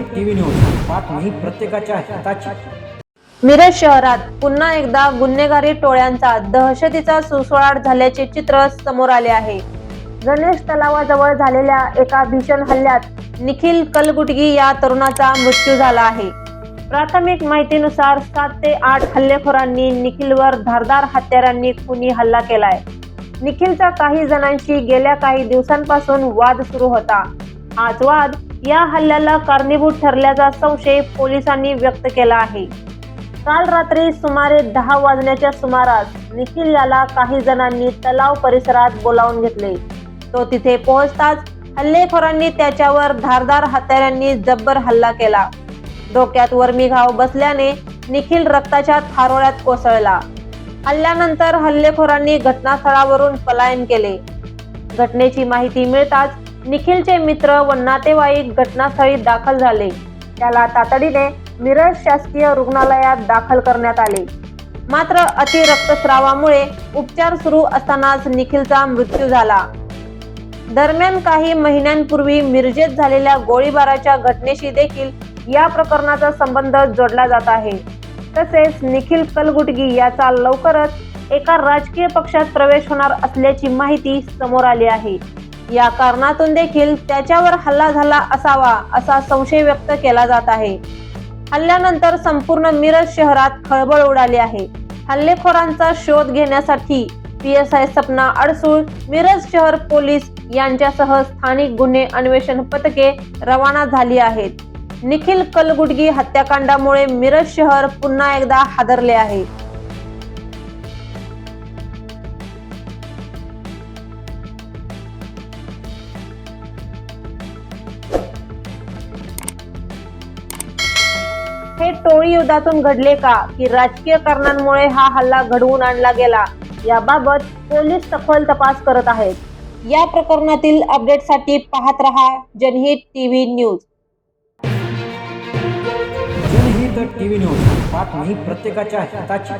TV news बातमी प्रत्येकाच्या हिताची. मिरज शहरात पुन्हा एकदा गुन्हेगारी टोळ्यांचा दहशतीचा सुळसुळाट झाल्याचे चित्र समोर आले आहे. गणेश तलावाजवळ झालेल्या एका भीषण हल्ल्यात निखिल कलगुटगी या तरुणाचा मृत्यू झाला आहे. प्राथमिक माहितीनुसार सात ते आठ हल्लेखोरांनी निखिलवर धारदार हत्यारांनी खुनी हल्ला केलाय. निखिलचा काही जणांशी गेल्या काही दिवसांपासून वाद सुरू होता. हाच वाद या हल्ल्याला कारणीभूत ठरल्याचा संशय पोलिसांनी व्यक्त केला आहे. काल रात्री सुमारे दहा वाजण्याच्या सुमारास निखिल याला काही जणांनी तलाव परिसरात बोलावून घेतले. तो तिथे पोहोचताच हल्लेखोरांनी त्याच्यावर धारदार हत्यारांनी जब्बर हल्ला केला. डोक्यात वर्मी घाव बसल्याने निखिल रक्ताच्या थारोळ्यात कोसळला. हल्ल्यानंतर हल्लेखोरांनी घटनास्थळावरून पलायन केले. घटनेची माहिती मिळताच निखिलचे मित्र व नातेवाईक घटनास्थळी दाखल झाले. त्याला तातडीने मिरज शासकीय रुग्णालयात दाखल करण्यात आले. मात्र अति रक्तस्रावामुळे उपचार सुरू असतानाच निखिलचा मृत्यू झाला. दरम्यान काही महिन्यांपूर्वी मिरजेत झालेल्या गोळीबाराच्या घटनेशी देखील या प्रकरणाचा संबंध जोडला जात आहे. तसेच निखिल कलगुटगी याचा लवकरच एका राजकीय पक्षात प्रवेश होणार असल्याची माहिती समोर आली आहे. या कारणातून देखील त्याच्यावर हल्ला झाला असावा असा संशय व्यक्त केला जात आहे. हल्ल्यानंतर संपूर्ण मिरज शहरात खळबळ उडाली आहे. हल्लेखोरांचा शोध घेण्यासाठी P S I Sapna Adsul Miraj शहर पोलीस यांच्यासह स्थानिक गुन्हे अन्वेषण पथके रवाना झाली आहेत. निखिल कलगुडगी हत्याकांडामुळे मिरज शहर पुन्हा एकदा हादरले आहे. टोळी युद्धातून घडले का? की राजकीय कारणांमुळे हा हल्ला घडवून आणला गेला? याबाबत पोलीस सखोल तपास करत आहेत. या प्रकरणातील अपडेटसाठी पाहत रहा Janhit TV news. Janhit TV news बातमी प्रत्येकाच्या हिताची.